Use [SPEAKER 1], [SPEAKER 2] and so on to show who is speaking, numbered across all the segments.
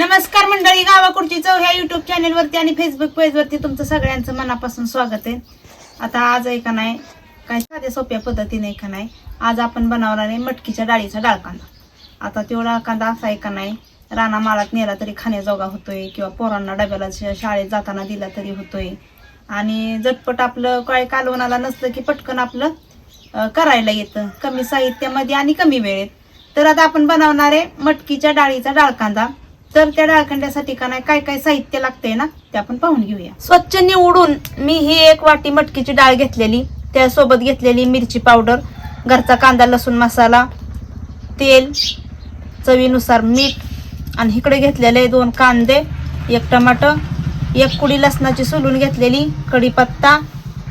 [SPEAKER 1] नमस्कार मंडळी गावाकडची चव ह्या युट्यूब चॅनेलवरती आणि फेसबुक पेजवरती तुमचं सगळ्यांचं मनापासून स्वागत आहे. आता आज आहे का नाही काय साध्या सोप्या पद्धतीने का नाही आज आपण बनवणार आहे मटकीच्या डाळीचा डाळ कांदा आता तो कांदा असा आहे का नाही राणा माळात नेला तरी खाण्याजोगा होतोय किंवा पोरांना डब्याला शाळेत जाताना दिला तरी होतोय. आणि झटपट आपलं काय कालवणाला नसलं की पटकन आपलं करायला येतं. कमी साहित्यामध्ये आणि कमी वेळेत. तर आता आपण बनवणार आहे मटकीच्या डाळीचा डाळ कांदा तर त्या डाळकांड्यासाठी का नाही काय काय साहित्य लागतंय ना ते आपण पाहून घेऊया. स्वच्छ निवडून मी ही एक वाटी मटकीची डाळ घेतलेली. त्यासोबत घेतलेली मिरची पावडर घरचा कांदा लसूण मसाला तेल चवीनुसार मीठ आणि इकडे घेतलेले दोन कांदे एक टमाटर एक कुडी लसणाची सोलून घेतलेली कढीपत्ता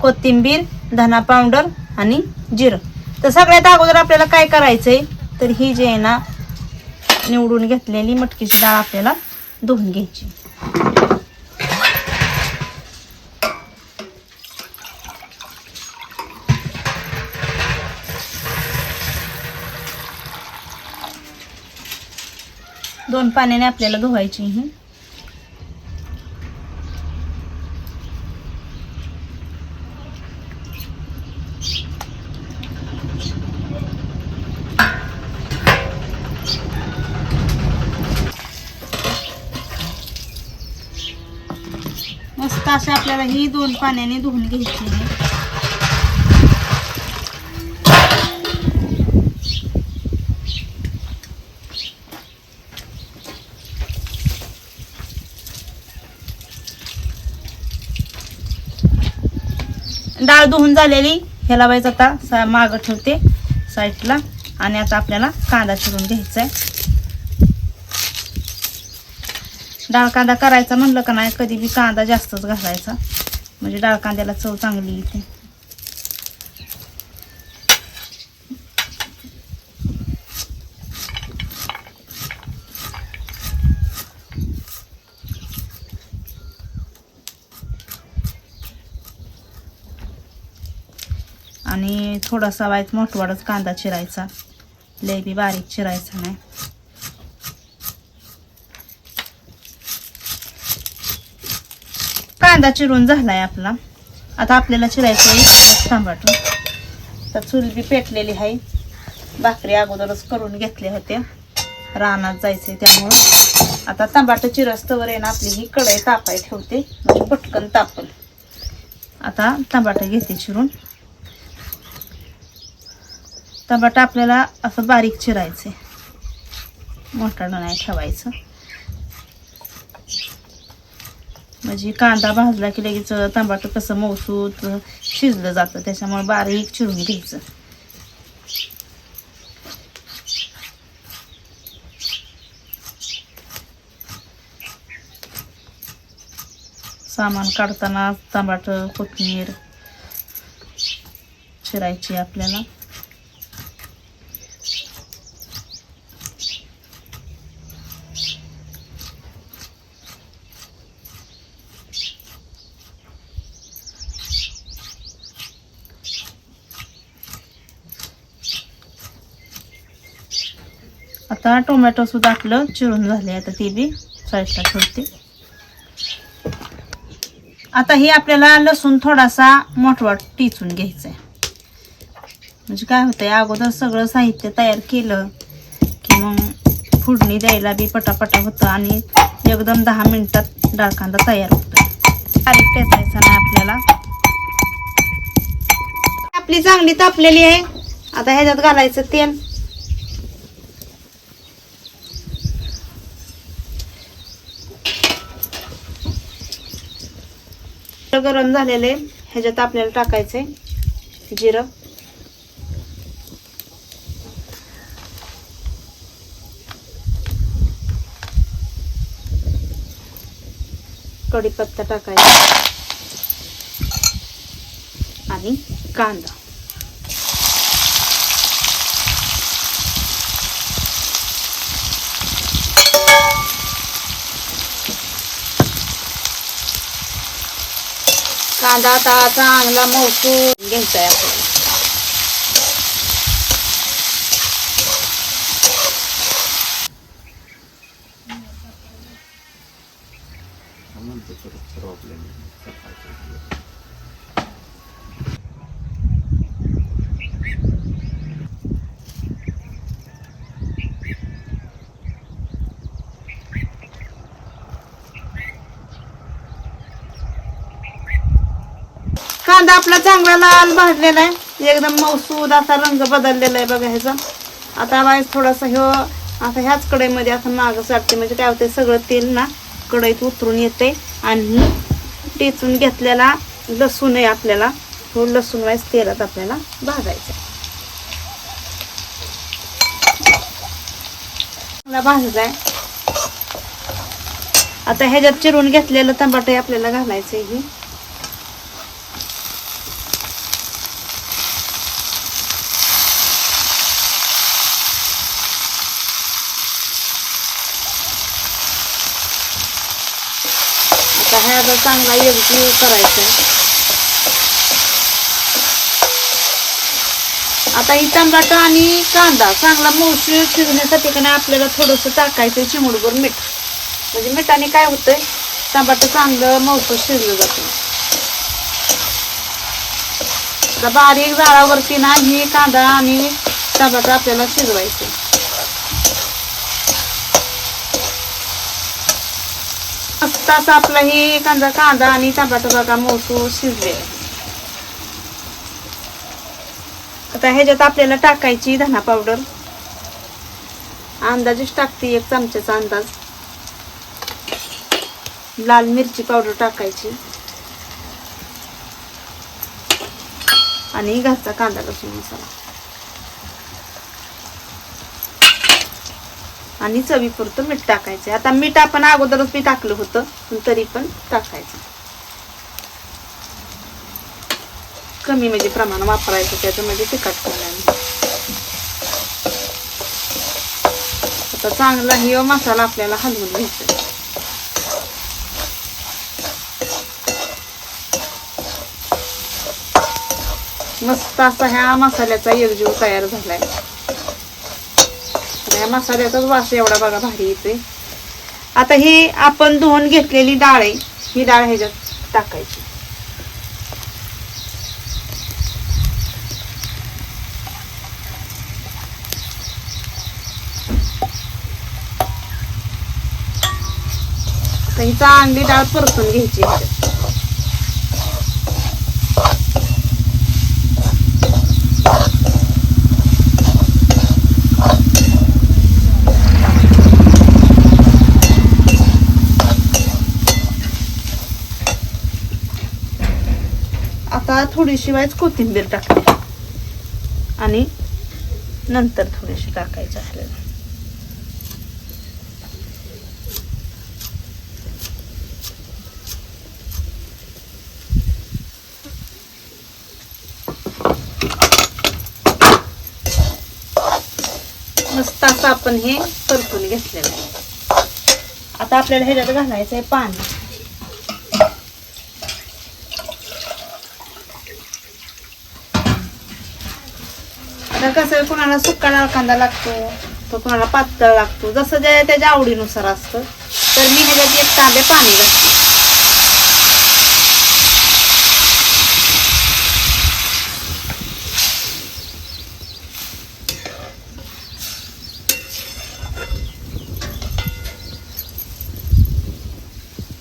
[SPEAKER 1] कोथिंबीर धना पावडर आणि जिरं. तर सगळ्यात अगोदर आपल्याला काय करायचंय तर ही जी आहे ना निवडून घेतलेली मटकीची डाळ आपल्याला धुवून घ्यायची. दोन पाण्याने आपल्याला धुवायची ही. आता असे आपल्याला ही दोन पाण्याने धुवून घ्यायची आहे. डाळ धुवून झालेली. ह्याला बायचं आता मागं ठेवते साईडला. आणि आता आपल्याला कांदा चिरून घ्यायचा आहे. डाळ कांदा करायचा म्हणलं का नाही कधी बी कांदा जास्तच घालायचा. म्हणजे डाळ कांद्याला चव चांगली येते. आणि थोडासा वाईट मोठवाडच कांदा चिरायचा. लय बी बारीक चिरायचा नाही. कांदा चिरून झालाय आपला. आता आपल्याला चिरायचं आहे. टमाटर तर चुलबी पेटलेली आहे. भाकरी अगोदरच करून घेतल्या होत्या. रानात जायचंय त्यामुळं. आता टमाटर चिरस्तवर आहे ना आपली ही कढई तापाय ठेवते. म्हणजे पटकन तापल. आता तांबाटं घेते चिरून. टमाटा आपल्याला असं बारीक चिरायचे मोठं नाही ठेवायचं. म्हणजे कांदा भाजला की लगेच टमाटर कसं मौसूत शिजलं जातं त्याच्यामुळे बारीक चिरून घ्यायचं. सामान काढताना टमाटर कोथिंबीर चिरायची आपल्याला. आता टोमॅटो सुद्धा आपलं चिरून झाले आता ते बी साईडला ठेवते. आता हे आपल्याला लसूण थोडासा मोठवाट टिचून घ्यायचा आहे म्हणजे काय होतंय अगोदर सगळं साहित्य तयार केलं की मग फोडणी द्यायला बी पटापटा होतं आणि एकदम दहा मिनिटात डाळ कांदा तयार होतो. बारीक टेचायचा नाही आपल्याला. आपली चांगली तापलेली आहे. आता ह्याच्यात घालायचं तेल. गरम झालेले ह्याच्यात आपल्याला टाकायचंय जिरं. कढीपत्ता टाकायचा. आणि कांदा. कांदा आता चांगला मौसून घ्यायचा आहे आपल्याला
[SPEAKER 2] प्रॉब्लेम
[SPEAKER 1] कांदा आपला चांगला लाल भाजलेला आहे. एकदम मौसूद असा रंग बदललेला आहे बघा ह्याचा. आता वाईस थोडासा ह्यो आता ह्याच कढईमध्ये असं मागं सारते म्हणजे काय होते सगळं तेल ना कढईत उतरून येते आणि टेचून घेतलेला लसूण आहे आपल्याला तो लसूण वाईस तेलात आपल्याला भाजायचा चांगला भाजायचा आहे. आता ह्याच्यात चिरून घेतलेलं टमाटे आपल्याला घालायचं आहे ह्याचा चांगला एकजीव करायचा. आहे आता ही टमाटा आणि कांदा चांगला मोसळी शिजण्यासाठी का नाही आपल्याला थोडंसं टाकायचं चिमुडभर मीठ. म्हणजे मिठाने काय होतंय? टमाटर चांगलं मौसूद शिजलं जातं. आता बारीक जाळावरती ना ही कांदा आणि टमाटर आपल्याला शिजवायचे मस्त असं आपला ही कांदा कांदा आणि टमाटर बघा मोठू शिजले. आता ह्याच्यात आपल्याला टाकायची धना पावडर. अंदाजेच टाकते एक चमच्याचा अंदाज. लाल मिरची पावडर टाकायची. आणि घरचा कांदा लसूण मसाला. आणि चवीपुरतं मीठ टाकायचं. आता मीठ आपण अगोदरच मी टाकलं होतं पण तरी पण टाकायचं. कमी म्हणजे प्रमाण वापरायचं त्याचं म्हणजे तिखट करायला आता चांगला हिव मसाला आपल्याला हलवून घ्यायचा. मस्त असा ह्या मसाल्याचा एकजीव तयार झालाय. या मसाल्याचाच वास एवढा बघा भारी येतोय आता ही आपण धुवून घेतलेली डाळ आहे ही डाळ ह्याच्यात टाकायची ही चांगली डाळ परतून घ्यायची ह्याच्यात. आता थोडीशी वाईज कोथिंबीर टाकते. आणि नंतर थोडीशी टाकायची आपल्याला मस्त असं आपण हे परतून घेतलेलं आहे. आता आपल्याला ह्याच्यात घालायचं आहे पाणी. कसं कोणाला सुक्का डाळ कांदा लागतो तर कोणाला पातळ लागतो जसं जे त्याच्या आवडीनुसार असतं. तर मी ह्याच्यात एक तांबे पाणी घालते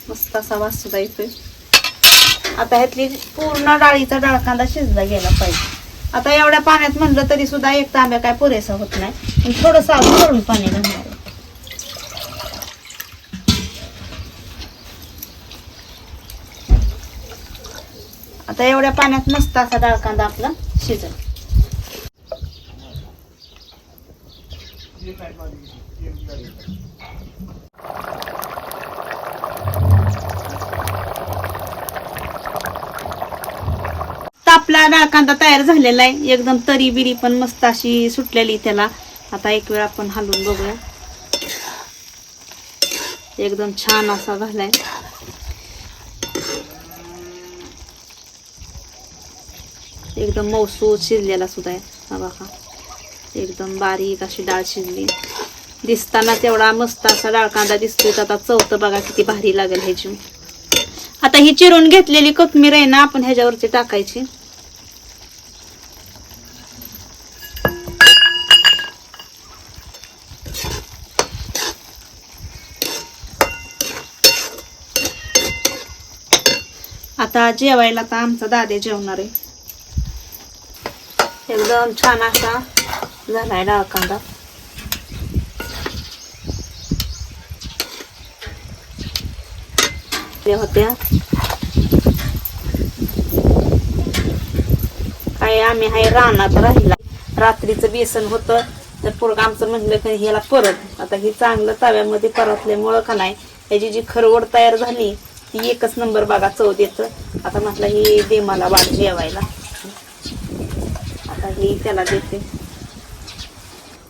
[SPEAKER 1] मस्त असा वास सुद्धा येतोय. आता ह्यातली पूर्ण डाळीचा डाळ कांदा शिजला गेला पाहिजे. आता एवढ्या पाण्यात म्हणलं तरी सुद्धा एक तांब्या काय पुरेसा होत नाही. पण थोडंसं अजून पाणी घालणार आता एवढ्या पाण्यात मस्त असा डाळ कांदा आपला शिजल. आपला डाळ कांदा तयार झालेला आहे. एकदम तरी बिरी पण मस्त अशी सुटलेली त्याला. आता एक वेळ आपण हलवून बघूया. एकदम छान असा झालाय. एकदम मौसूद शिजलेला सुद्धा आहे. हा बघा. एकदम बारीक अशी डाळ शिजली. दिसताना तेवढा मस्त असा डाळ कांदा दिसतोय. तर आता चौथं बघा किती भारी लागेल ह्याची. आता ही चिरून घेतलेली कोथमीर आहे ना आपण ह्याच्यावरती टाकायची. आता जेवायला तर आमचा दादे जेवणार आहे. एकदम छान असा झालाय डाळ कांदा. ते होत्या काय आम्ही हाय रानात राहिला. रात्रीचं बेसन होतं. तर पोरग आमचं म्हणलं की ह्याला परत. आता ही चांगलं तव्यामध्ये परतल्यामुळं का नाही याची जी खरवड तयार झाली ती एकच नंबर बघा चव देत आता म्हटलं ही दे मला वाट जेवायला. आता हे त्याला देते.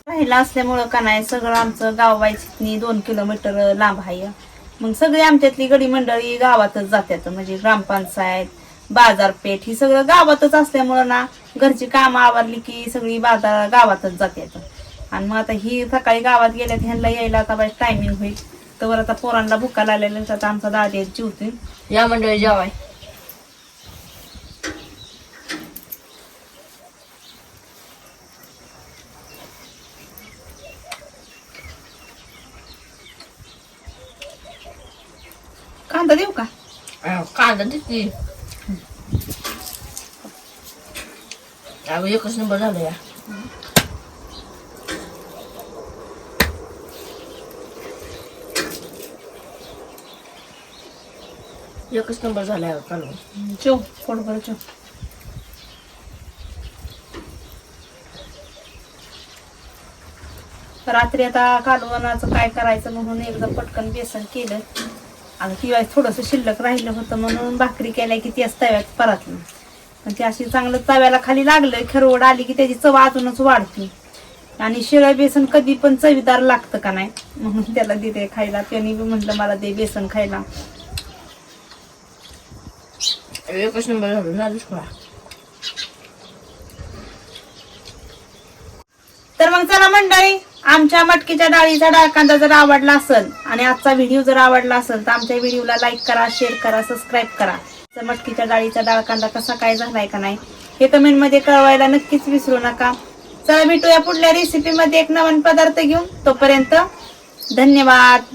[SPEAKER 1] राहिला असल्यामुळं का नाही सगळं आमचं गाव दोन किलोमीटर लांब आहे. मग सगळी आमच्यातली गडी मंडळी गावातच जातात म्हणजे ग्रामपंचायत बाजारपेठ ही सगळं गावातच असल्यामुळं ना घरची कामं आवरली की सगळी बाजार गावातच जातात आणि मग आता ही सकाळी गावात गेल्यात ह्यांना यायला आता बाय टायमिंग होईल. तर आता पोरांना भुका लागलेल्या तर आता आमचा दादी जेवतोय
[SPEAKER 2] या मंडळी जेवाय.
[SPEAKER 1] कांदा देऊ का?
[SPEAKER 2] कांदा अगं एकच नंबर झालं या. एकच नंबर झाला चालू
[SPEAKER 1] चेव पोट बरं चो रात्री आता कालवणाचं काय करायचं म्हणून एकदा पटकन बेसन केलं. आणि किंवा थोडंसं शिल्लक राहिलं होतं म्हणून भाकरी केल्या की ती तव्यात परातलं. पण ती अशी चांगलं तव्याला खाली लागलं खरवड आली की त्याची चव अजूनच वाढते. आणि शिळं बेसन कधी पण चवीदार लागतं का नाही? म्हणून त्याला दिले खायला. त्यांनी बी म्हटलं मला दे बेसन खायला.
[SPEAKER 2] एकच नंबर झालं ना दुष्काळ
[SPEAKER 1] तर मग चला मंडळी आमच्या मटकीच्या डाळीचा डाळ कांदा जर आवडला असेल आणि आजचा व्हिडिओ जर आवडला असेल तर आमच्या व्हिडिओला लाईक करा शेअर करा सबस्क्राईब करा. तर मटकीच्या डाळीचा डाळ कांदा कसा काय झालाय का नाही हे कमेंटमध्ये कळवायला नक्कीच विसरू नका. चला भेटूया पुढल्या रेसिपीमध्ये एक नवीन पदार्थ घेऊन. तोपर्यंत धन्यवाद.